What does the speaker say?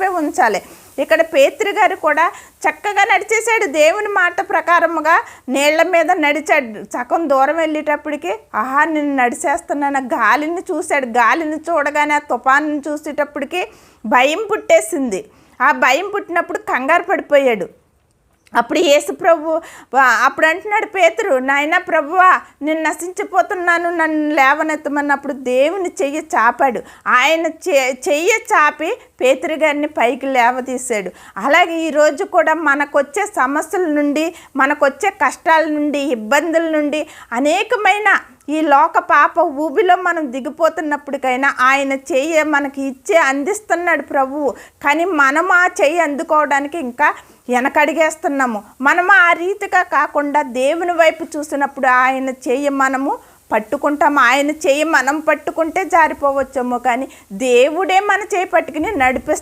వైపే ఉంచాలి. ఇక్కడ పేత్రి గారు కూడా చక్కగా నడిచేశాడు. దేవుని మాట ప్రకారముగా నీళ్ళ మీద నడిచాడు. సగం దూరం వెళ్ళేటప్పటికి ఆహా నేను నడిచేస్తున్నాను. గాలిని చూశాడు. గాలిని చూడగానే ఆ చూసేటప్పటికి భయం పుట్టేసింది. ఆ భయం పుట్టినప్పుడు కంగారు పడిపోయాడు. అప్పుడు యేసు ప్రభు అప్పుడు అంటున్నాడు పేతురు నాయన ప్రభువా నేను నశించిపోతున్నాను. నన్ను లేవనెత్తమన్నప్పుడు దేవుని చెయ్యి చాపాడు. ఆయన చెయ్యి చాపి పేతురు గారిని పైకి లేవతీశాడు అలాగే ఈరోజు కూడా మనకొచ్చే సమస్యల నుండి మనకొచ్చే కష్టాల నుండి ఇబ్బందుల నుండి అనేకమైన ఈ లోక పాప ఊబిలో మనం దిగిపోతున్నప్పటికైనా ఆయన చెయ్యి మనకి ఇచ్చే అందిస్తున్నాడు ప్రభువు. కానీ మనం ఆ చెయ్యి అందుకోవడానికి ఇంకా వెనకడిగేస్తున్నాము. మనం ఆ రీతిగా కాకుండా దేవుని వైపు చూసినప్పుడు ఆయన చెయ్యి మనము పట్టుకుంటాం. ఆయన చేయి మనం పట్టుకుంటే జారిపోవచ్చేమో కానీ దేవుడే మన చేయి పట్టుకుని నడిపిస్తాడు